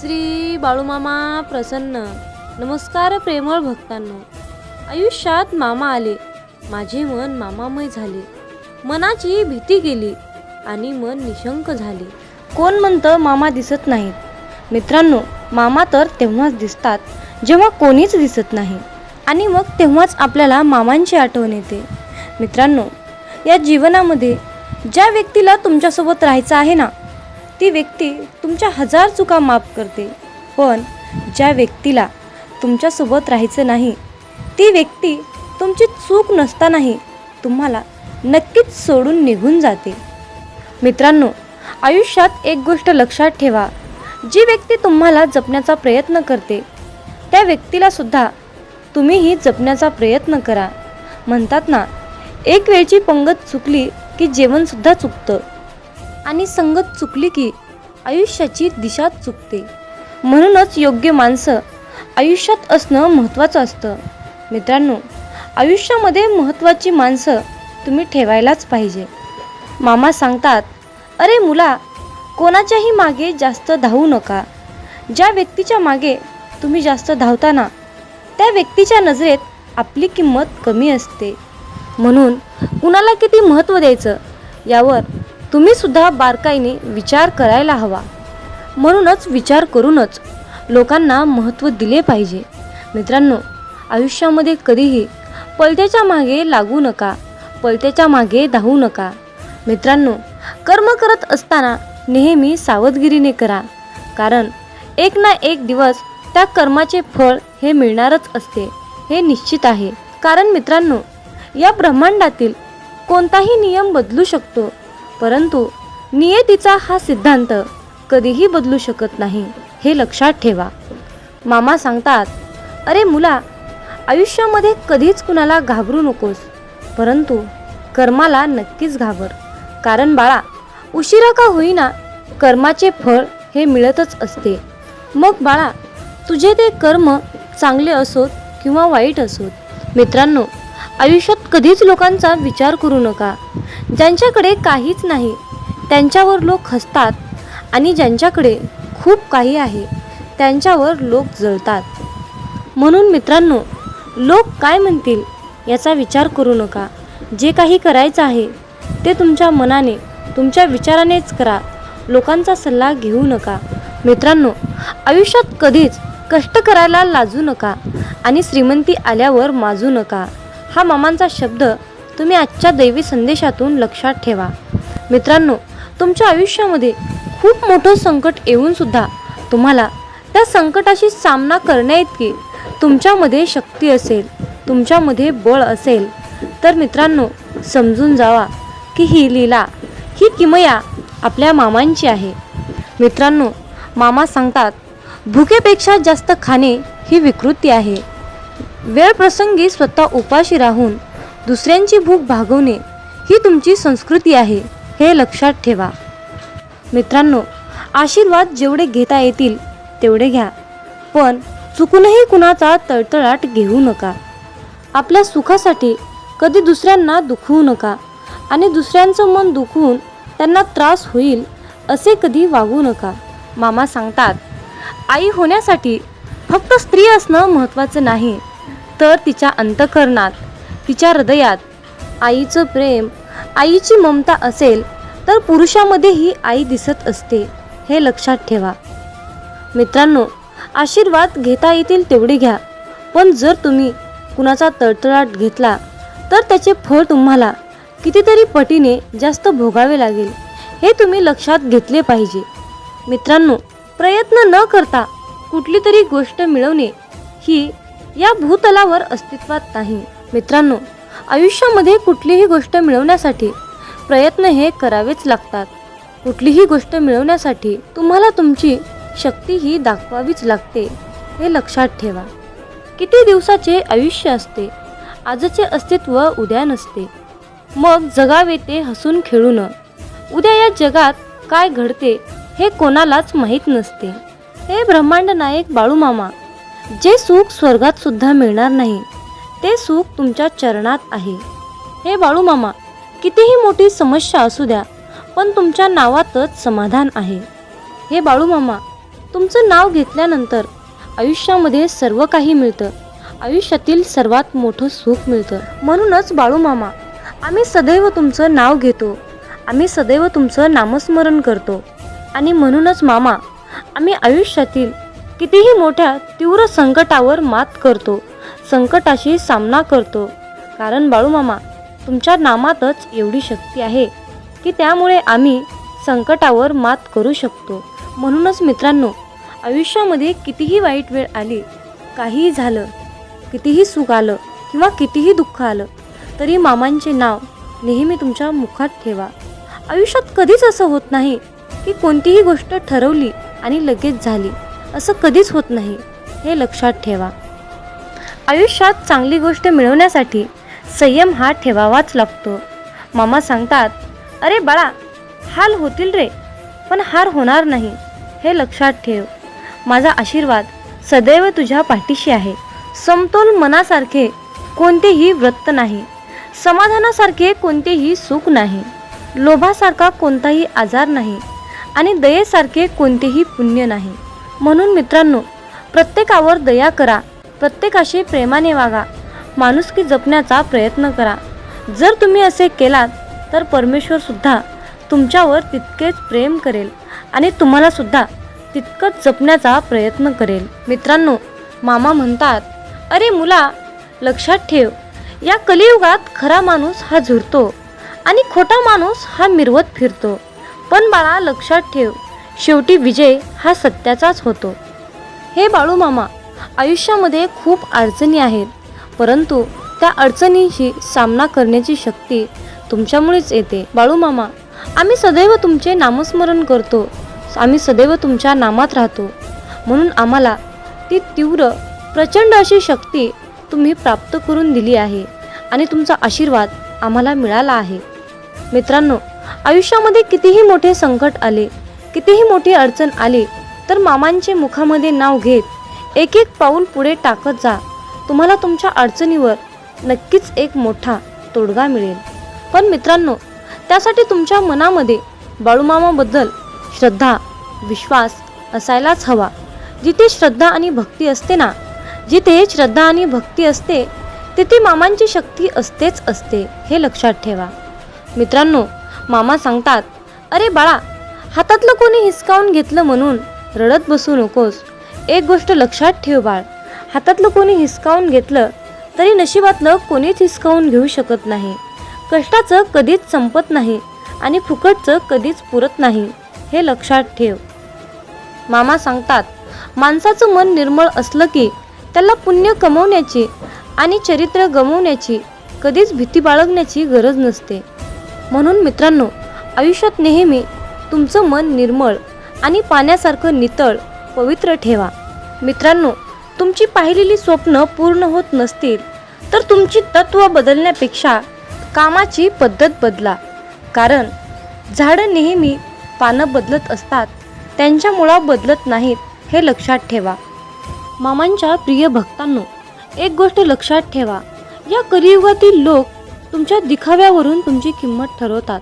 श्री बाळूमामा प्रसन्न. नमस्कार प्रेमळ भक्तांनो. आयुष्यात मामा आले. माझे मन मामामय झाले. मनाची भीती गेली आणि मन निशंक झाले. कोण म्हणतं मामा दिसत नाहीत? मित्रांनो मामा तर तेव्हाच दिसतात जेव्हा कोणीच दिसत नाही. आणि मग तेव्हाच आपल्याला मामांची आठवण येते. मित्रांनो या जीवनामध्ये ज्या व्यक्तीला तुमच्यासोबत राहायचं आहे ना ती व्यक्ती तुमच्या हजार चुका माफ करते. पण ज्या व्यक्तीला तुमच्यासोबत राहायचं नाही ती व्यक्ती तुमची चूक नसतानाही तुम्हाला नक्कीच सोडून निघून जाते. मित्रांनो आयुष्यात एक गोष्ट लक्षात ठेवा. जी व्यक्ती तुम्हाला जपण्याचा प्रयत्न करते त्या व्यक्तीला सुद्धा तुम्हीही जपण्याचा प्रयत्न करा. म्हणतात ना एक वेळची पंगत चुकली की जेवणसुद्धा चुकतं. आणि संगत चुकली की आयुष्याची दिशा चुकते. म्हणूनच योग्य माणसं आयुष्यात असणं महत्त्वाचं असतं. मित्रांनो आयुष्यामध्ये महत्त्वाची माणसं तुम्ही ठेवायलाच पाहिजे. मामा सांगतात अरे मुला कोणाच्याही मागे जास्त धावू नका. ज्या व्यक्तीच्या मागे तुम्ही जास्त धावताना त्या व्यक्तीच्या नजरेत आपली किंमत कमी असते. म्हणून कुणाला किती महत्त्व द्यायचं यावर तुम्ही सुद्धा बारकाईने विचार करायला हवा. म्हणूनच विचार करूनच लोकांना महत्त्व दिले पाहिजे. मित्रांनो आयुष्यामध्ये कधीही पलत्याच्या मागे लागू नका पलत्याच्या मागे धावू नका. मित्रांनो कर्म करत असताना नेहमी सावधगिरीने करा कारण एक ना एक दिवस त्या कर्माचे फळ हे मिळणारच असते हे निश्चित आहे. कारण मित्रांनो या ब्रह्मांडातील कोणताही नियम बदलू शकतो. परंतु नियतीचा हा सिद्धांत कधीही बदलू शकत नाही हे लक्षात ठेवा. मामा सांगतात अरे मुला आयुष्यामध्ये कधीच कुणाला घाबरू नकोस परंतु कर्माला नक्कीच घाबर. कारण बाळा उशिरा का होईना कर्माचे फळ हे मिळतच असते. मग बाळा तुझे ते कर्म चांगले असोत किंवा वाईट असोत? मित्रांनो आयुष्यात कधीच लोकांचा विचार करू नका. ज्यांच्याकडे काहीच नाही त्यांच्यावर लोक हसतात आणि ज्यांच्याकडे खूप काही आहे त्यांच्यावर लोक जळतात. म्हणून मित्रांनो लोक काय म्हणतील याचा विचार करू नका. जे काही करायचं आहे ते तुमच्या मनाने तुमच्या विचारानेच करा. लोकांचा सल्ला घेऊ नका. मित्रांनो आयुष्यात कधीच कष्ट करायला लाजू नका आणि श्रीमंती आल्यावर माजू नका. हा मामांचा शब्द तुम्ही आजच्या दैवी संदेशातून लक्षात ठेवा. मित्रांनो तुमच्या आयुष्यामध्ये खूप मोठं संकट येऊन सुद्धा तुम्हाला त्या संकटाशी सामना करण्याइतकी तुमच्यामध्ये शक्ती असेल तुमच्यामध्ये बळ असेल. तर मित्रांनो समजून जावा की ही लीला ही किमया आपल्या मामांची आहे. मित्रांनो मामा सांगतात भुकेपेक्षा जास्त खाणे ही विकृती आहे. वेळ प्रसंगी स्वतः उपाशी राहून दुसऱ्यांची भूक भागवणे ही तुमची संस्कृती आहे हे लक्षात ठेवा. मित्रांनो आशीर्वाद जेवढे घेता येतील तेवढे घ्या. पण चुकूनही कुणाचा तळतळाट घेऊ नका. आपल्या सुखासाठी कधी दुसऱ्यांना दुखवू नका आणि दुसऱ्यांचं मन दुखवून त्यांना त्रास होईल असे कधी वागू नका. मामा सांगतात आई होण्यासाठी फक्त स्त्री असणं महत्त्वाचं नाही. तर तिच्या अंतकरणात तिच्या हृदयात आईचं प्रेम आईची ममता असेल तर पुरुषामध्येही आई दिसत असते हे लक्षात ठेवा. मित्रांनो आशीर्वाद घेता येतील तेवढे घ्या पण जर तुम्ही कुणाचा तळतळाट घेतला तर त्याचे फळ तुम्हाला कितीतरी पटीने जास्त भोगावे लागेल हे तुम्ही लक्षात घेतले पाहिजे. मित्रांनो प्रयत्न न करता कुठली तरी गोष्ट मिळवणे ही या भूतलावर अस्तित्वात नाही. मित्रांनो आयुष्यामध्ये कुठलीही गोष्ट मिळवण्यासाठी प्रयत्न हे करावेच लागतात. कुठलीही गोष्ट मिळवण्यासाठी तुम्हाला तुमची शक्ती ही दाखवावीच लागते हे लक्षात ठेवा. किती दिवसाचे आयुष्य असते आजचे अस्तित्व उद्या नसते. मग जगावे ते हसून खेळून उद्या या जगात काय घडते हे कोणालाच माहीत नसते. हे ब्रह्मांड नायक बाळूमामा जे सुख स्वर्गात सुद्धा मिळणार नाही ते सुख तुमच्या चरणात आहे. हे बाळूमामा कितीही मोठी समस्या असू द्या पण तुमच्या नावातच समाधान आहे. हे बाळूमामा तुमचं नाव घेतल्यानंतर आयुष्यामध्ये सर्व काही मिळतं. आयुष्यातील सर्वात मोठं सुख मिळतं. म्हणूनच बाळूमामा आम्ही सदैव तुमचं नाव घेतो. आम्ही सदैव तुमचं नामस्मरण करतो. आणि म्हणूनच मामा आम्ही आयुष्यातील कितीही मोठ्या तीव्र संकटावर मात करतो संकटाशी सामना करतो. कारण बाळूमामा तुमच्या नामातच एवढी शक्ती आहे की त्यामुळे आम्ही संकटावर मात करू शकतो. म्हणूनच मित्रांनो आयुष्यामध्ये कितीही वाईट वेळ आली काहीही झालं कितीही सुख आलं किंवा कितीही दुःख आलं तरी मामांचे नाव नेहमी तुमच्या मुखात ठेवा. आयुष्यात कधीच असं होत नाही की कोणतीही गोष्ट ठरवली आणि लगेच झाली. असं कधीच होत नाही. हे लक्षात ठेवा. आयुष्यात चांगली गोष्ट मिळवण्यासाठी संयम हा ठेवावाच लागतो. मामा सांगतात अरे बाळा हाल होतील रे पण हार होणार नाही. हे लक्षात ठेव. माझा आशीर्वाद सदैव तुझ्या पाठीशी आहे. समतोल मनासारखे कोणतेही वृत्त नाही. समाधानासारखे कोणतेही सुख नाही. लोभासारखा कोणताही आजार नाही. आणि दयेसारखे कोणतेही पुण्य नाही. म्हणून मित्रांनो प्रत्येकावर दया करा प्रत्येकाशी प्रेमाने वागा माणुसकी जपण्याचा प्रयत्न करा. जर तुम्ही असे केलात तर परमेश्वरसुद्धा तुमच्यावर तितकेच प्रेम करेल आणि तुम्हालासुद्धा तितकंच जपण्याचा प्रयत्न करेल. मित्रांनो मामा म्हणतात अरे मुला लक्षात ठेव या कलियुगात खरा माणूस हा झुरतो आणि खोटा माणूस हा मिरवत फिरतो. पण बाळा लक्षात ठेव शेवटी विजय हा सत्याचाच होतो. हे बाळू मामा आयुष्यामध्ये खूप अडचणी आहेत. परंतु त्या अडचणींशी सामना करण्याची शक्ती तुमच्यामुळेच येते. बाळू मामा आम्ही सदैव तुमचे नामस्मरण करतो. आम्ही सदैव तुमच्या नामात राहतो. म्हणून आम्हाला ती तीव्र प्रचंड अशी शक्ती तुम्ही प्राप्त करून दिली आहे आणि तुमचा आशीर्वाद आम्हाला मिळाला आहे. मित्रांनो आयुष्यामध्ये कितीही मोठे संकट आले कितीही मोठी अडचण आली तर मामांचे मुखामध्ये नाव घेत एक एक पाऊल पुढे टाकत जा. तुम्हाला तुमच्या अडचणीवर नक्कीच एक मोठा तोडगा मिळेल. पण मित्रांनो त्यासाठी तुमच्या मनामध्ये बाळूमामाबद्दल श्रद्धा विश्वास असायलाच हवा. जिथे श्रद्धा आणि भक्ती असते ना जिथे श्रद्धा आणि भक्ती असते तिथे मामांची शक्ती असतेच असते हे लक्षात ठेवा. मित्रांनो मामा सांगतात अरे बाळा हातातलं कोणी हिसकावून घेतलं म्हणून रडत बसू नकोस. एक गोष्ट लक्षात ठेव बाळ. हातातलं कोणी हिसकावून घेतलं तरी नशिबातलं कोणीच हिसकावून घेऊ शकत नाही. कष्टाचं कधीच संपत नाही आणि फुकटचं कधीच पुरत नाही हे लक्षात ठेव. मामा सांगतात माणसाचं मन निर्मळ असलं की त्याला पुण्य कमवण्याची आणि चरित्र गमवण्याची कधीच भीती बाळगण्याची गरज नसते. म्हणून मित्रांनो आयुष्यात नेहमी तुमचं मन निर्मळ आणि पाण्यासारखं नितळ पवित्र ठेवा. मित्रांनो तुमची पाहिलेली स्वप्न पूर्ण होत नसतील तर तुमची तत्व बदलण्यापेक्षा कामाची पद्धत बदला. कारण झाडं नेहमी पानं बदलत असतात त्यांच्या मुळा बदलत नाहीत हे लक्षात ठेवा. मामांच्या प्रिय भक्तांनो एक गोष्ट लक्षात ठेवा. या कलियुगातील लोक तुमच्या दिखाव्यावरून तुमची किंमत ठरवतात.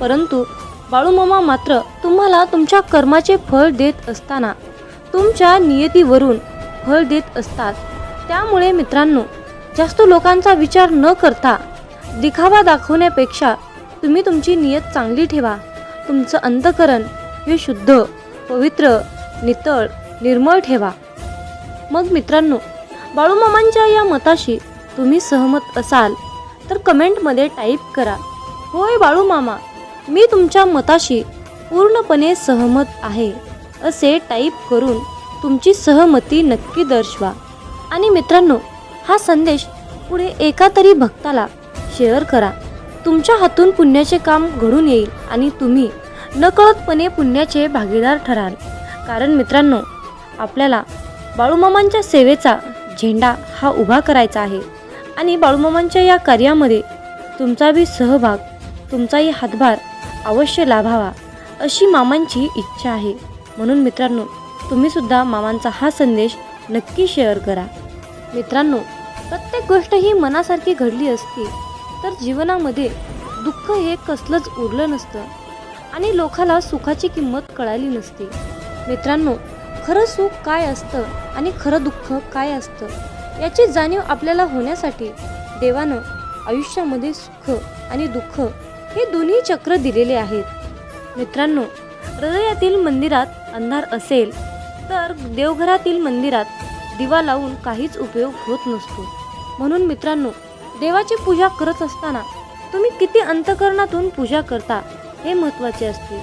परंतु बाळूमामा मात्र तुम्हाला तुमच्या कर्माचे फळ देत असताना तुमच्या नियतीवरून फळ देत असतात. त्यामुळे मित्रांनो जास्त लोकांचा विचार न करता दिखावा दाखवण्यापेक्षा तुम्ही तुमची नियत चांगली ठेवा. तुमचं अंतकरण हे शुद्ध पवित्र नितळ निर्मळ ठेवा. मग मित्रांनो बाळूमामांच्या या मताशी तुम्ही सहमत असाल तर कमेंटमध्ये टाईप करा. होय बाळूमामा मी तुमच्या मताशी पूर्णपणे सहमत आहे असे टाईप करून तुमची सहमती नक्की दर्शवा. आणि मित्रांनो हा संदेश पुढे एका तरी भक्ताला शेअर करा. तुमच्या हातून पुण्याचे काम घडून येईल आणि तुम्ही नकळतपणे पुण्याचे भागीदार ठराल. कारण मित्रांनो आपल्याला बाळूमामांच्या सेवेचा झेंडा हा उभा करायचा आहे आणि बाळूमामांच्या या कार्यामध्ये तुमचा बी सहभाग तुमचाही हातभार अवश्य लाभावा अशी मामांची इच्छा आहे. म्हणून मित्रांनो तुम्हीसुद्धा मामांचा हा संदेश नक्की शेअर करा. मित्रांनो प्रत्येक गोष्ट ही मनासारखी घडली असती तर जीवनामध्ये दुःख हे कसलंच उरलं नसतं आणि लोकाला सुखाची किंमत कळाली नसती. मित्रांनो खरं सुख काय असतं आणि खरं दुःख काय असतं याची जाणीव आपल्याला होण्यासाठी देवानं आयुष्यामध्ये सुख आणि दुःख हे दोन्ही चक्र दिलेले आहेत. मित्रांनो हृदयातील मंदिरात अंधार असेल तर देवघरातील मंदिरात दिवा लावून काहीच उपयोग होत नसतो. म्हणून मित्रांनो देवाची पूजा करत असताना तुम्ही किती अंतकरणातून पूजा करता हे महत्त्वाचे असते.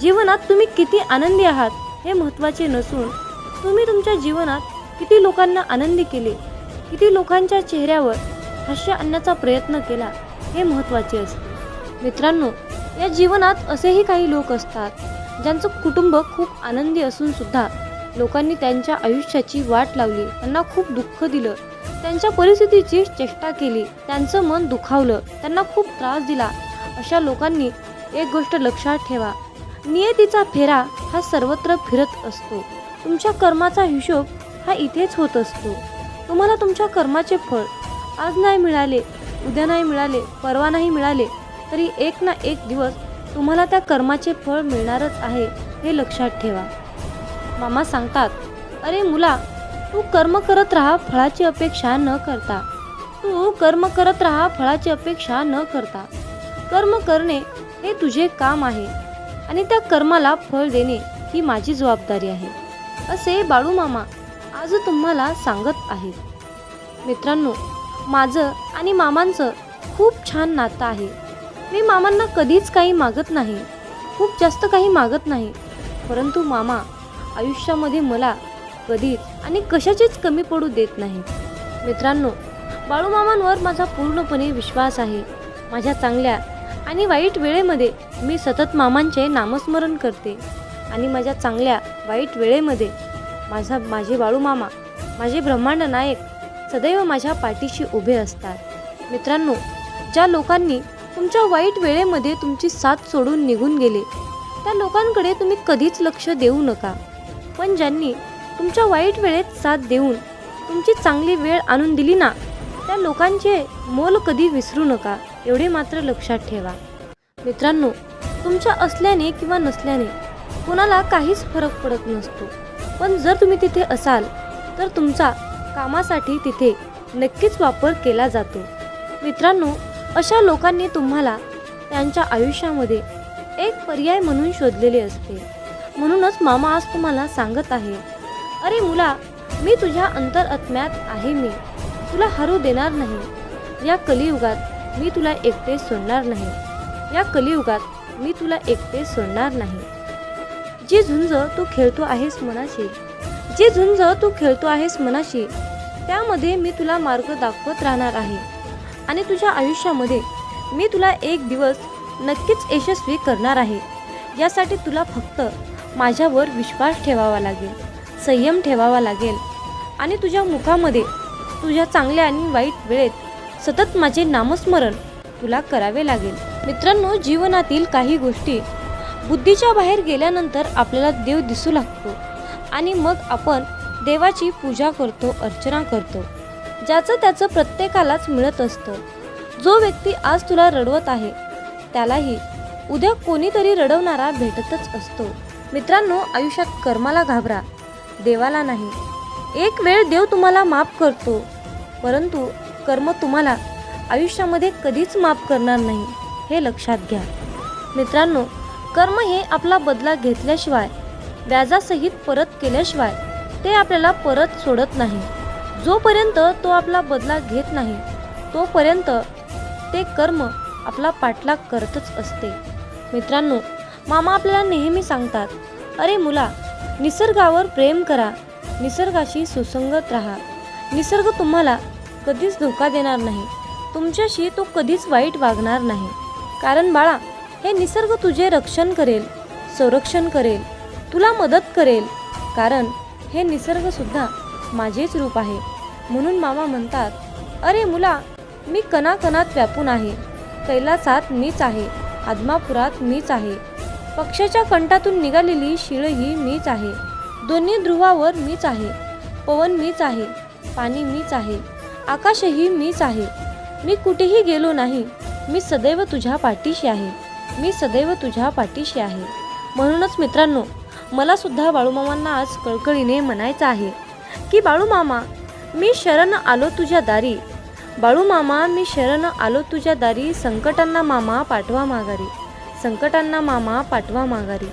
जीवनात तुम्ही किती आनंदी आहात हे महत्त्वाचे नसून तुम्ही तुमच्या जीवनात किती लोकांना आनंदी केले किती लोकांच्या चेहऱ्यावर हास्य आणण्याचा प्रयत्न केला हे महत्त्वाचे असते. मित्रांनो या जीवनात असेही काही लोक असतात ज्यांचं कुटुंब खूप आनंदी असून सुद्धा लोकांनी त्यांच्या आयुष्याची वाट लावली त्यांना खूप दुःख दिलं त्यांच्या परिस्थितीची चेष्टा केली त्यांचं मन दुखावलं त्यांना खूप त्रास दिला. अशा लोकांनी एक गोष्ट लक्षात ठेवा नियतीचा फेरा हा सर्वत्र फिरत असतो. तुमच्या कर्माचा हिशोब हा इथेच होत असतो. तुम्हाला तुमच्या कर्माचे फळ आज नाही मिळाले उद्या नाही मिळाले परवा नाही मिळाले तरी एक ना एक दिवस तुम्हाला त्या कर्माचे फळ मिळणारच आहे हे लक्षात ठेवा. मामा सांगतात अरे मुला तू कर्म करत राहा फळाची अपेक्षा न करता. तू कर्म करत राहा फळाची अपेक्षा न करता. कर्म करणे हे तुझे काम आहे आणि त्या कर्माला फळ देणे ही माझी जबाबदारी आहे. असे बाळू मामा आज तुम्हाला सांगत आहेत. मित्रांनो माझं आणि मामांचं खूप छान नातं आहे. मी मामांना कधीच काही मागत नाही. खूप जास्त काही मागत नाही. परंतु मामा आयुष्यामध्ये मला कधीच आणि कशाचीच कमी पडू देत नाही. मित्रांनो बाळूमामांवर माझा पूर्णपणे विश्वास आहे. माझ्या चांगल्या आणि वाईट वेळेमध्ये मी सतत मामांचे नामस्मरण करते. आणि माझ्या चांगल्या वाईट वेळेमध्ये माझा माझे बाळूमामा माझे ब्रह्मांड नायक सदैव माझ्या पाठीशी उभे असतात. मित्रांनो ज्या लोकांनी तुमच्या वाईट वेळेमध्ये तुमची साथ सोडून निघून गेले. त्या लोकांकडे तुम्ही कधीच लक्ष देऊ नका. पण ज्यांनी तुमच्या वाईट वेळेत साथ देऊन तुमची चांगली वेळ आणून दिली ना त्या लोकांचे मोल कधी विसरू नका. एवढे मात्र लक्षात ठेवा. मित्रांनो तुमच्या असल्याने किंवा नसल्याने कोणाला काहीच फरक पडत नसतो. पण जर तुम्ही तिथे असाल तर तुमचा कामासाठी तिथे नक्कीच वापर केला जातो. मित्रांनो अशा लोकांनी तुम्हाला त्यांच्या आयुष्यामध्ये एक पर्याय म्हणून शोधलेले असते. म्हणूनच मामा आज तुम्हाला सांगत आहे अरे मुला मी तुझ्या अंतरआत्म्यात आहे मी. तुला हरू देणार नाही. या कलियुगात मी तुला एकटे सोडणार नाही. या कलियुगात मी तुला एकटे सोडणार नाही. जी झुंज तू खेळतो आहेस मनाशी जी झुंज तू खेळतो आहेस मनाशी त्यामध्ये मी तुला मार्ग दाखवत राहणार आहे. आणि तुझ्या आयुष्यामध्ये मी तुला एक दिवस नक्कीच यशस्वी करणार आहे. यासाठी तुला फक्त माझ्यावर विश्वास ठेवावा लागेल संयम ठेवावा लागेल आणि तुझ्या मुखामध्ये तुझ्या चांगल्या आणि वाईट वेळेत सतत माझे नामस्मरण तुला करावे लागेल. मित्रांनो जीवनातील काही गोष्टी बुद्धीच्या बाहेर गेल्यानंतर आपल्याला देव दिसू लागतो आणि मग आपण देवाची पूजा करतो अर्चना करतो. ज्याचं त्याचं प्रत्येकालाच मिळत असतं. जो व्यक्ती आज तुला रडवत आहे त्यालाही उद्या कोणीतरी रडवणारा भेटतच असतो. मित्रांनो आयुष्यात कर्माला घाबरा देवाला नाही. एक वेळ देव तुम्हाला माफ करतो परंतु कर्म तुम्हाला आयुष्यामध्ये कधीच माफ करणार नाही हे लक्षात घ्या. मित्रांनो कर्म हे आपला बदला घेतल्याशिवाय व्याजासहित परत केल्याशिवाय ते आपल्याला परत सोडत नाही. जोपर्यंत तो आपला बदला घेत नाही तोपर्यंत ते कर्म आपला पाठलाग करतच असते. मित्रांनो मामा आपल्याला नेहमी सांगतात अरे मुला निसर्गावर प्रेम करा निसर्गाशी सुसंगत राहा. निसर्ग तुम्हाला कधीच धोका देणार नाही तुमच्याशी तो कधीच वाईट वागणार नाही. कारण बाळा हे निसर्ग तुझे रक्षण करेल संरक्षण करेल तुला मदत करेल. कारण हे निसर्गसुद्धा माझेच रूप आहे. म्हणून मामा म्हणतात अरे मुला मी कणाकणात व्यापून आहे. कैलासात मीच आहे. आदमापुरात मीच आहे. पक्षाच्या कंठातून निघालेली शिळही मीच आहे. दोन्ही ध्रुवावर मीच आहे. पवन मीच आहे. पाणी मीच आहे. आकाशही मीच आहे. मी कुठेही गेलो नाही. मी सदैव तुझ्या पाठीशी आहे. मी सदैव तुझ्या पाठीशी आहे. म्हणूनच मित्रांनो मला सुद्धा बाळूमामांना आज कळकळीने म्हणायचं आहे की बाळूमामा मी शरण आलो तुझ्या दारी. बाळू मामा मी शरण आलो तुझ्या दारी. संकटांना मामा पाठवा माघारी. संकटांना मामा पाठवा माघारी.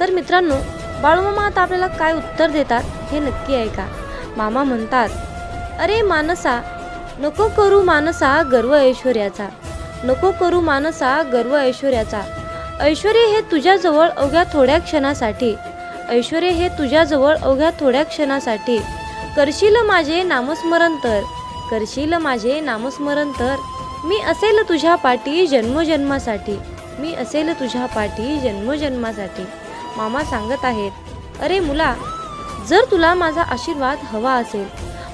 तर मित्रांनो बाळूमामा आता आपल्याला काय उत्तर देतात हे नक्की ऐका. मामा म्हणतात अरे मानसा नको करू मानसा गर्व ऐश्वर्याचा. नको करू मानसा गर्व ऐश्वर्याचा. ऐश्वर हे तुझ्याजवळ अवघ्या थोड्या क्षणासाठी. ऐश्वर हे तुझ्याजवळ अवघ्या थोड्या क्षणासाठी. करशील माझे नामस्मरण तर करशील माझे नामस्मरण तर. मी असेल तुझ्या पाठी जन्मजन्मासाठी मी असेल तुझ्या पाठी जन्मजन्मासाठी. मामा सांगत आहेत अरे मुला जर तुला माझा आशीर्वाद हवा असेल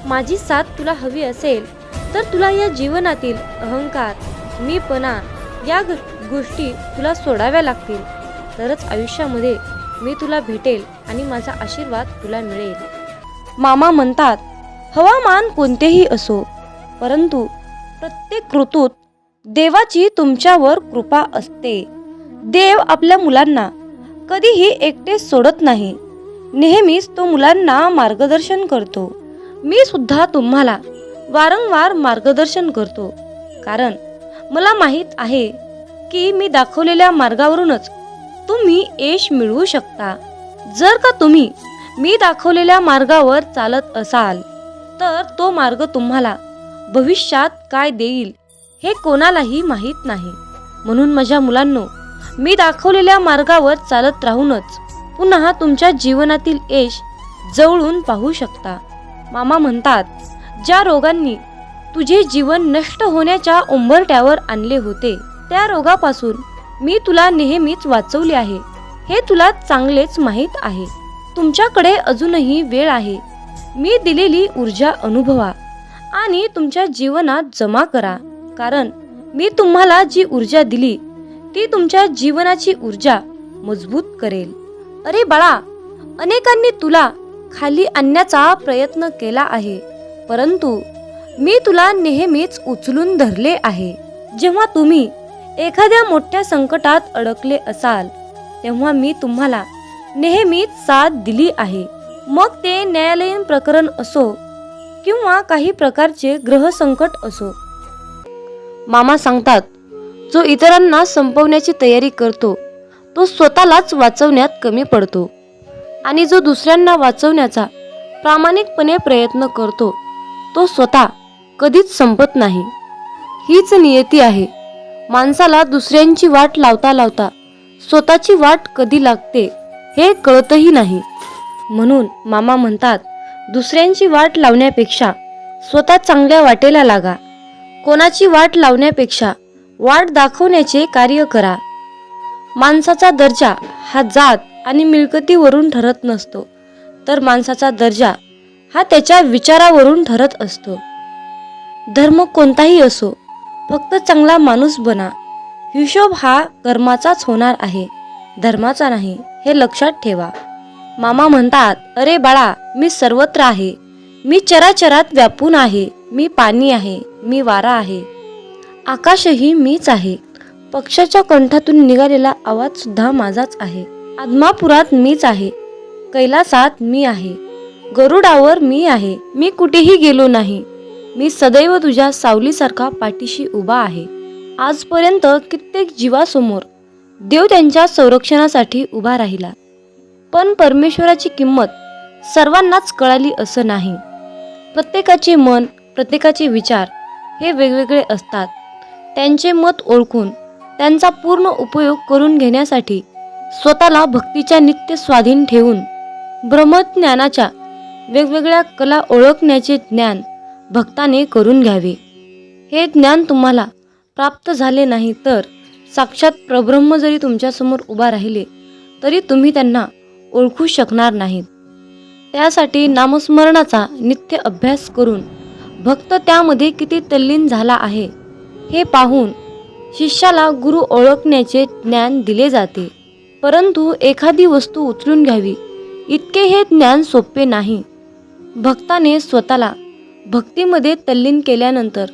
माझी साथ तुला हवी असेल तर तुला या जीवनातील अहंकार मीपणा या गोष्टी तुला सोडाव्या लागतील. तरच आयुष्यामध्ये मी तुला भेटेल आणि माझा आशीर्वाद तुला मिळेल. मामा म्हणतात हवामान कोणतेही असो परंतु प्रत्येक ऋतूत देवाची तुमच्यावर कृपा असते. देव आपल्या मुलांना कधीही एकटे सोडत नाही. नेहमीच तो मुलांना मार्गदर्शन करतो. मी सुद्धा तुम्हाला वारंवार मार्गदर्शन करतो. कारण मला माहीत आहे की मी दाखवलेल्या मार्गावरूनच तुम्ही यश मिळवू शकता. जर का तुम्ही मी दाखवलेल्या मार्गावर चालत असाल तर तो मार्ग तुम्हाला भविष्यात काय देईल हे कोणालाही माहीत नाही. म्हणून माझ्या मुलांनो मी दाखवलेल्या मार्गावर चालत राहूनच पुन्हा तुमच्या जीवनातील यश जवळून पाहू शकता. मामा म्हणतात ज्या रोगांनी तुझे जीवन नष्ट होण्याच्या उंबरट्यावर आणले होते त्या रोगापासून मी तुला नेहमीच वाचवले आहे. हे तुला चांगलेच माहीत आहे. तुमच्याकडे अजूनही वेळ आहे. मी दिलेली ऊर्जा अनुभवा आणि तुमच्या जीवनात जमा करा. कारण मी तुम्हाला जी ऊर्जा दिली ती तुमच्या जीवनाची ऊर्जा मजबूत करेल. अरे बाळा अनेकांनी तुला खाली आणण्याचा प्रयत्न केला आहे परंतु मी तुला नेहमीच उचलून धरले आहे. जेव्हा तुम्ही एखाद्या मोठ्या संकटात अडकले असाल तेव्हा मी तुम्हाला नेहमीच साथ दिली आहे. मग ते न्यायालयीन प्रकरण असो किंवा काही प्रकारचे ग्रहसंकट असो. मामा सांगतात जो इतरांना संपवण्याची तयारी करतो तो स्वतःलाच वाचवण्यात कमी पडतो आणि जो दुसऱ्यांना वाचवण्याचा प्रामाणिकपणे प्रयत्न करतो तो स्वतः कधीच संपत नाही. हीच नियती आहे. माणसाला दुसऱ्यांची वाट लावता लावता स्वतःची वाट कधी लागते हे कळतही नाही. म्हणून मामा म्हणतात दुसऱ्यांची वाट लावण्यापेक्षा स्वतः चांगल्या वाटेला लागा. कोणाची वाट लावण्यापेक्षा वाट दाखवण्याचे कार्य करा. माणसाचा दर्जा हा जात आणि मिळकतीवरून ठरत नसतो. तर माणसाचा दर्जा हा त्याच्या विचारावरून ठरत असतो. धर्म कोणताही असो फक्त चांगला माणूस बना. हिशोब हा कर्माचाच होणार आहे. धर्माचा नाही हे लक्षात ठेवा. मामा म्हणतात अरे बाळा मी सर्वत्र आहे. मी चराचरात व्यापून आहे. मी पाणी आहे. मी वारा आहे. आकाशही मीच आहे. पक्षाच्या कंठातून निघालेला आवाज सुद्धा माझाच आहे. आदमापुरात मीच आहे. कैलासात मी आहे. गरुडावर मी आहे. मी कुठेही गेलो नाही. मी सदैव तुझ्या सावलीसारखा पाठीशी उभा आहे. आजपर्यंत कित्येक जीवासमोर देव त्यांच्या संरक्षणासाठी उभा राहिला. पण परमेश्वराची किंमत सर्वांनाच कळाली असं नाही. प्रत्येकाचे मन प्रत्येकाचे विचार हे वेगवेगळे असतात. त्यांचे मत ओळखून त्यांचा पूर्ण उपयोग करून घेण्यासाठी स्वतःला भक्तीच्या नित्य स्वाधीन ठेवून ब्रह्मज्ञानाच्या वेगवेगळ्या कला ओळखण्याचे ज्ञान भक्ताने करून घ्यावे. हे ज्ञान तुम्हाला प्राप्त झाले नाही तर साक्षात प्रब्रह्म जरी तुमच्यासमोर उभा राहिले तरी तुम्ही त्यांना ओळखू शकणार नाहीत. त्यासाठी नामस्मरणाचा नित्य अभ्यास करून भक्त त्यामध्ये किती तल्लीन झाला आहे हे पाहून शिष्याला गुरु ओळखण्याचे ज्ञान दिले जाते. परंतु एखादी वस्तू उचलून घ्यावी इतके हे ज्ञान सोपे नाही. भक्ताने स्वतःला भक्तीमध्ये तल्लीन केल्यानंतर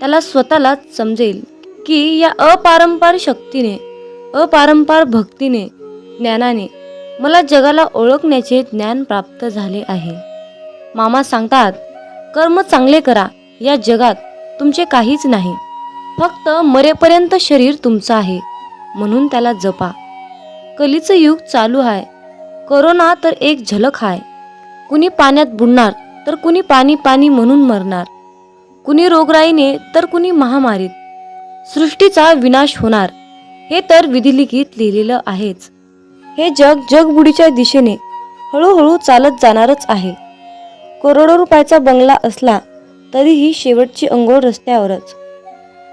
त्याला स्वतःलाच समजेल. की या अपारंपार शक्तीने अपारंपार भक्तीने ज्ञानाने मला जगाला ओळखण्याचे ज्ञान प्राप्त झाले आहे. मामा सांगतात कर्म चांगले करा या जगात तुमचे काहीच नाही. फक्त मरेपर्यंत शरीर तुमचं आहे म्हणून त्याला जपा. कलीचं युग चालू आहे. करोना तर एक झलक आहे. कुणी पाण्यात बुडणार तर कुणी पाणी पाणी म्हणून मरणार. कुणी रोगराईने तर कुणी महामारीत. सृष्टीचा विनाश होणार. हे तर विधिलिखित लिहिलेलं आहेच. हे जग जगबुडीच्या दिशेने हळूहळू चालत जाणारच आहे. करोडो रुपयाचा बंगला असला तरीही शेवटची अंघोळ रस्त्यावरच.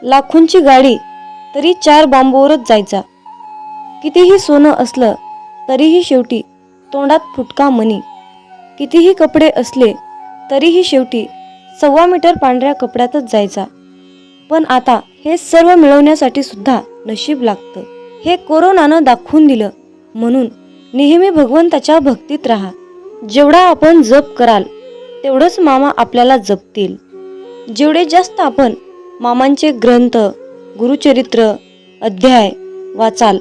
लाखोंची गाडी तरी चार बांबूवरच जायचा. कितीही सोनं असलं तरीही शेवटी तोंडात फुटका मनी. कितीही कपडे असले तरीही शेवटी सव्वा मीटर पांढऱ्या कपड्यातच जायचा. पण आता हे सर्व मिळवण्यासाठी सुद्धा नशीब लागतं. हे कोरोनानं दाखवून दिलं. म्हणून नेहमी भगवंताच्या भक्तीत राहा. जेवढा आपण जप कराल तेवढंच मामा आपल्याला जपतील. जेवढे जास्त आपण मामांचे ग्रंथ गुरुचरित्र अध्याय वाचाल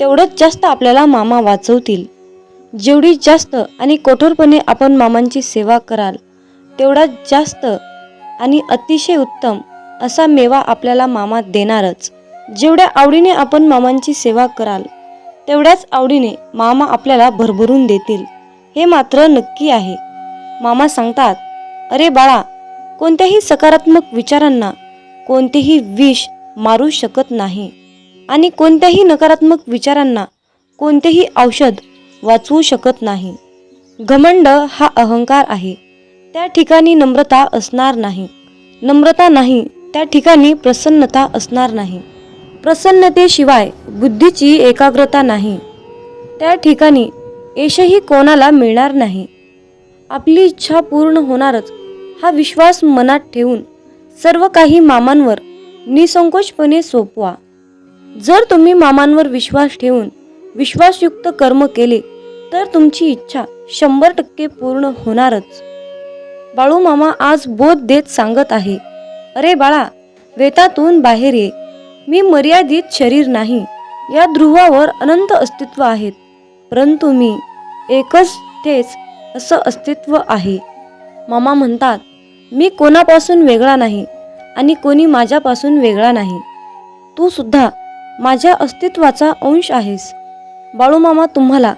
तेवढंच जास्त आपल्याला मामा वाचवतील. जेवढी जास्त आणि कठोरपणे आपण मामांची सेवा कराल तेवढा जास्त आणि अतिशय उत्तम असा मेवा आपल्याला मामा देणारच. जेवढ्या आवडीने आपण मामांची सेवा कराल तेवढ्याच आवडीने मामा आपल्याला भरभरून देतील. हे मात्र नक्की आहे. मामा सांगतात अरे बाळा कोणत्याही सकारात्मक विचारांना कोणतेही विष मारू शकत नाही आणि कोणत्याही नकारात्मक विचारांना कोणतेही औषध वाचवू शकत नाही. घमंड हा अहंकार आहे. त्या ठिकाणी नम्रता असणार नाही. नम्रता नाही त्या ठिकाणी प्रसन्नता असणार नाही. प्रसन्नतेशिवाय बुद्धीची एकाग्रता नाही. त्या ठिकाणी यशही कोणाला मिळणार नाही. आपली इच्छा पूर्ण होणारच हा विश्वास मनात ठेवून सर्व काही मामांवर निसंकोचपणे सोपवा. जर तुम्ही मामांवर विश्वास ठेवून विश्वासयुक्त कर्म केले तर तुमची इच्छा शंभर टक्के पूर्ण होणारच. बाळू मामा आज बोध देत सांगत आहे अरे बाळा वेतातून बाहेर ये. मी मर्यादित शरीर नाही. या ध्रुवावर अनंत अस्तित्व आहेत. परंतु मी एकच तेच असं अस्तित्व आहे. मामा म्हणतात मी कोणापासून वेगळा नाही आणि कोणी माझ्यापासून वेगळा नाही. तू सुद्धा माझ्या अस्तित्वाचा अंश आहेस. बाळूमामा तुम्हाला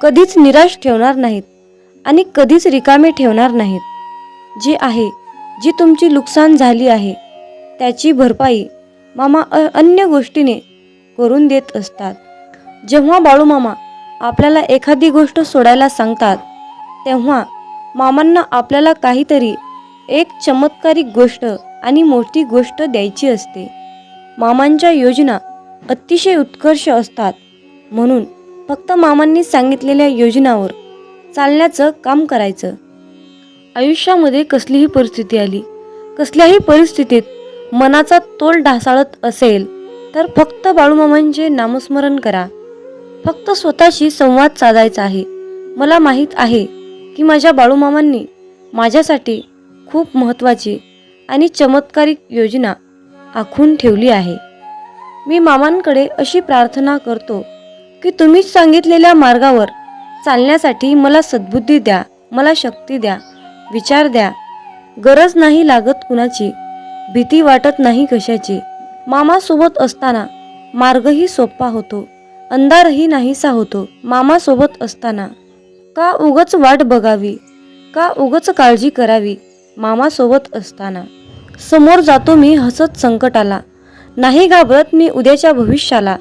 कधीच निराश ठेवणार नाहीत आणि कधीच रिकामे ठेवणार नाहीत. जे आहे जी तुमची नुकसान झाली आहे त्याची भरपाई मामा अ- अन्य गोष्टीने करून देत असतात. जेव्हा बाळूमामा आपल्याला एखादी गोष्ट सोडायला सांगतात तेव्हा मामांना आपल्याला काहीतरी एक चमत्कारिक गोष्ट आणि मोठी गोष्ट द्यायची असते. मामांच्या योजना अतिशय उत्कर्ष असतात. म्हणून फक्त मामांनी सांगितलेल्या योजनावर चालण्याचं काम करायचं. आयुष्यामध्ये कसलीही परिस्थिती आली कसल्याही परिस्थितीत मनाचा तोल ढासाळत असेल तर फक्त बाळूमामांचे नामस्मरण करा. फक्त स्वतःशी संवाद साधायचा आहे. मला माहीत आहे की माझ्या बाळूमामांनी माझ्यासाठी खूप महत्त्वाची आणि चमत्कारिक योजना आखून ठेवली आहे. मी मामांकडे अशी प्रार्थना करतो की तुम्हीच सांगितलेल्या मार्गावर चालण्यासाठी मला सद्बुद्धी द्या मला शक्ती द्या विचार द्या. गरज नाही लागत कुणाची. भीती वाटत नाही कशाची. मामासोबत असताना मार्गही सोपा होतो. अंधारही नाहीसा होतो. मामासोबत असताना. का उगच वाट बघावी? का उगच काळजी करावी? मामासोबत असताना. समोर जातो मी हसत संकटाला. नाही घाबरत मी उद्याच्या भविष्याला.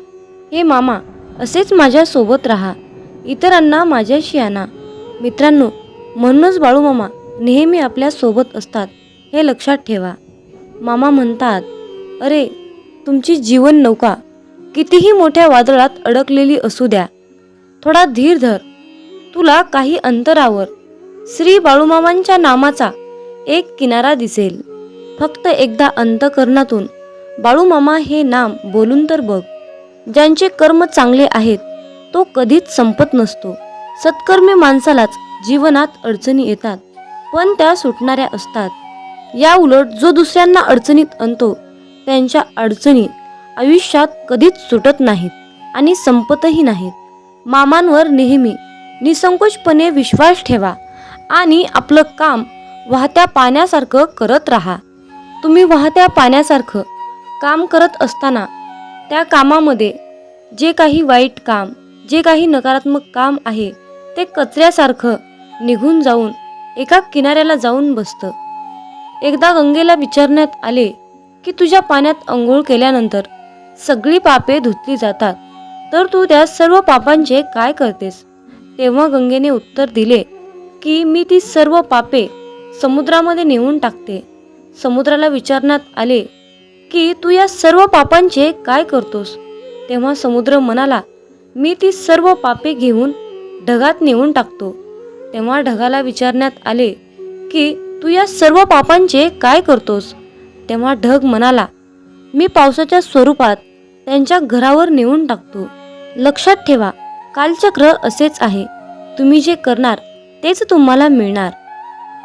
हे मामा असेच माझ्यासोबत राहा. इतरांना माझ्याशी आणा. मित्रांनो म्हणूनच बाळूमामा नेहमी आपल्यासोबत असतात हे लक्षात ठेवा. मामा म्हणतात अरे तुमची जीवन नौका कितीही मोठ्या वादळात अडकलेली असू द्या. थोडा धीर धर. तुला काही अंतरावर श्री बाळूमामांच्या नामाचा एक किनारा दिसेल. फक्त एकदा अंतकरणातून बाळूमामा हे नाम बोलून तर बघ. ज्यांचे कर्म चांगले आहेत तो कधीच संपत नसतो. सत्कर्मी माणसालाच जीवनात अडचणी येतात. पण त्या सुटणाऱ्या असतात. या उलट जो दुसऱ्यांना अडचणीत आणतो त्यांच्या अडचणी आयुष्यात कधीच सुटत नाहीत आणि संपतही नाहीत. मामांवर नेहमी निसंकोचपणे विश्वास ठेवा आणि आपलं काम वाहत्या पाण्यासारखं करत राहा. तुम्ही वाहत्या पाण्यासारखं काम करत असताना त्या कामामध्ये जे काही वाईट काम जे काही नकारात्मक काम आहे ते कचऱ्यासारखं निघून जाऊन एका किनाऱ्याला जाऊन बसतं. एकदा गंगेला विचारण्यात आले की तुझ्या पाण्यात अंघोळ केल्यानंतर सगळी पापे धुतली जातात. तर तू त्या सर्व पापांचे काय करतेस? तेव्हा गंगेने उत्तर दिले की मी ती सर्व पापे समुद्रामध्ये नेऊन टाकते. समुद्राला विचारण्यात आले की तू या सर्व पापांचे काय करतोस? तेव्हा समुद्र म्हणाला मी ती सर्व पापे घेऊन ढगात नेऊन टाकतो. तेव्हा ढगाला विचारण्यात आले की तू या सर्व पापांचे काय करतोस? तेव्हा ढग म्हणाला मी पावसाच्या स्वरूपात त्यांच्या घरावर नेऊन टाकतो. लक्षात ठेवा कालचक्र असेच आहे. तुम्ही जे करणार तेच तुम्हाला मिळणार.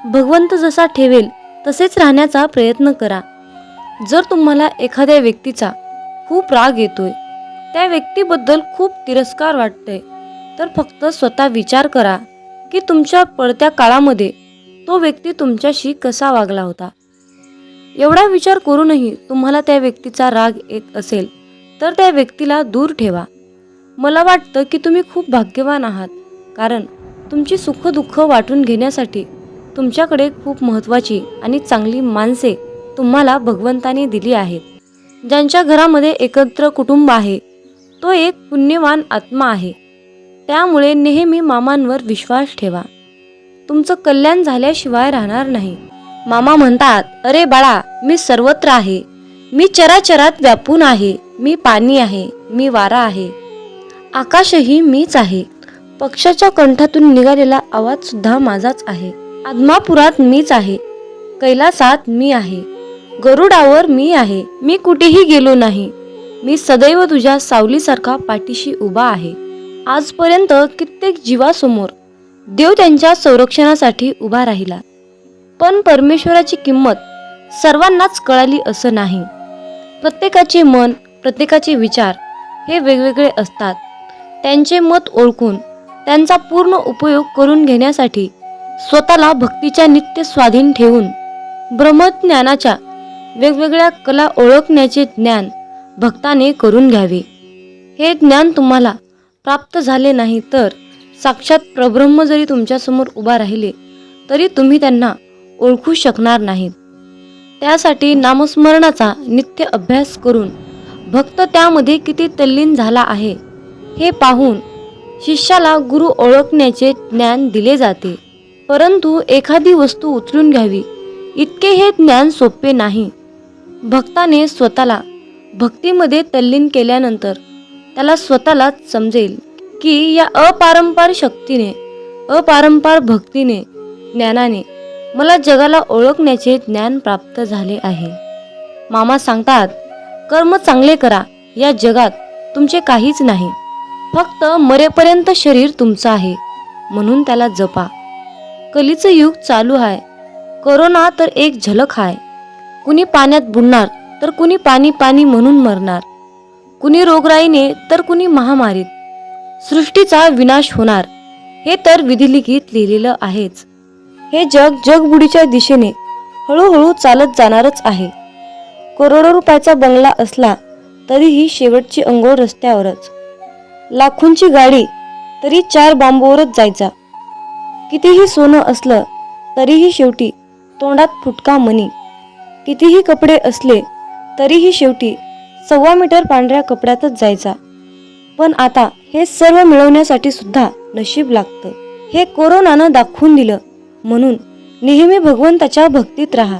भगवंत जसा ठेवेल तसेच राहण्याचा प्रयत्न करा. जर तुम्हाला एखाद्या व्यक्तीचा खूप राग येतोय त्या व्यक्तीबद्दल खूप तिरस्कार वाटतोय तर फक्त स्वतः विचार करा. की तुमच्या पडत्या काळामध्ये तो व्यक्ती तुमच्याशी कसा वागला होता? एवढा विचार करूनही तुम्हाला त्या व्यक्तीचा राग येत असेल तर त्या व्यक्तीला दूर ठेवा. मला वाटतं की तुम्ही खूप भाग्यवान आहात कारण तुमची सुखदुःख वाटून घेण्यासाठी तुमच्याकडे खूप महत्त्वाची आणि चांगली माणसे तुम्हाला भगवंताने दिली आहेत. ज्यांच्या घरामध्ये एकत्र कुटुंब आहे तो एक पुण्यवान आत्मा आहे. त्यामुळे नेहमी मामांवर विश्वास ठेवा. तुमचं कल्याण झाल्याशिवाय राहणार नाही. मामा म्हणतात अरे बाळा मी सर्वत्र आहे. मी चराचरात व्यापून आहे. मी पाणी आहे. मी वारा आहे. आकाशही मीच आहे. पक्षाच्या कंठातून निघालेला आवाज सुद्धा माझाच आहे. आदमापुरात मीच आहे. कैलासात मी आहे. गरुडावर मी आहे. मी कुठेही गेलो नाही. मी सदैव तुझ्या सावलीसारखा पाठीशी उभा आहे. आजपर्यंत कित्येक जीवासमोर देव त्यांच्या संरक्षणासाठी उभा राहिला. पण परमेश्वराची किंमत सर्वांनाच कळाली असं नाही. प्रत्येकाचे मन प्रत्येकाचे विचार हे वेगवेगळे असतात. त्यांचे मत ओळखून त्यांचा पूर्ण उपयोग करून घेण्यासाठी स्वतःला भक्तीच्या नित्य स्वाधीन ठेवून ब्रह्मज्ञानाच्या वेगवेगळ्या कला ओळखण्याचे ज्ञान भक्ताने करून घ्यावे. हे ज्ञान तुम्हाला प्राप्त झाले नाही तर साक्षात प्रब्रह्म जरी तुमच्यासमोर उभा राहिले तरी तुम्ही त्यांना ओळखू शकणार नाहीत. त्यासाठी नामस्मरणाचा नित्य अभ्यास करून भक्त त्यामध्ये किती तल्लीन झाला आहे हे पाहून शिष्याला गुरु ओळखण्याचे ज्ञान दिले जाते. परंतु एखादी वस्तू उचलून घ्यावी इतके हे ज्ञान सोपे नाही. भक्ताने स्वतःला भक्तीमध्ये तल्लीन केल्यानंतर त्याला स्वतःलाच समजेल की या अपारंपार शक्तीने अपारंपार भक्तीने ज्ञानाने मला जगाला ओळखण्याचे ज्ञान प्राप्त झाले आहे. मामा सांगतात कर्म चांगले करा या जगात तुमचे काहीच नाही. फक्त मरेपर्यंत शरीर तुमचं आहे. म्हणून त्याला जपा. कलीचं युग चालू आहे. करोना तर एक झलक आहे. कुणी पाण्यात बुडणार तर कुणी पाणी पाणी म्हणून मरणार. कुणी रोगराईने तर कुणी महामारीत. सृष्टीचा विनाश होणार हे तर विधिलिखित लिहिलेलं आहेच. हे जग जगबुडीच्या दिशेने हळूहळू चालत जाणारच आहे. करोडो रुपयाचा बंगला असला तरीही शेवटची अंघोळ रस्त्यावरच. लाखोंची गाडी तरी चार बांबूवरच जायचा. कितीही सोनं असलं तरीही शेवटी तोंडात फुटका मनी. कितीही कपडे असले तरीही शेवटी सव्वा मीटर पांढऱ्या कपड्यातच जायचा. पण आता हे सर्व मिळवण्यासाठी सुद्धा नशीब लागतं. हे कोरोनानं दाखवून दिलं. म्हणून नेहमी भगवंताच्या भक्तीत राहा.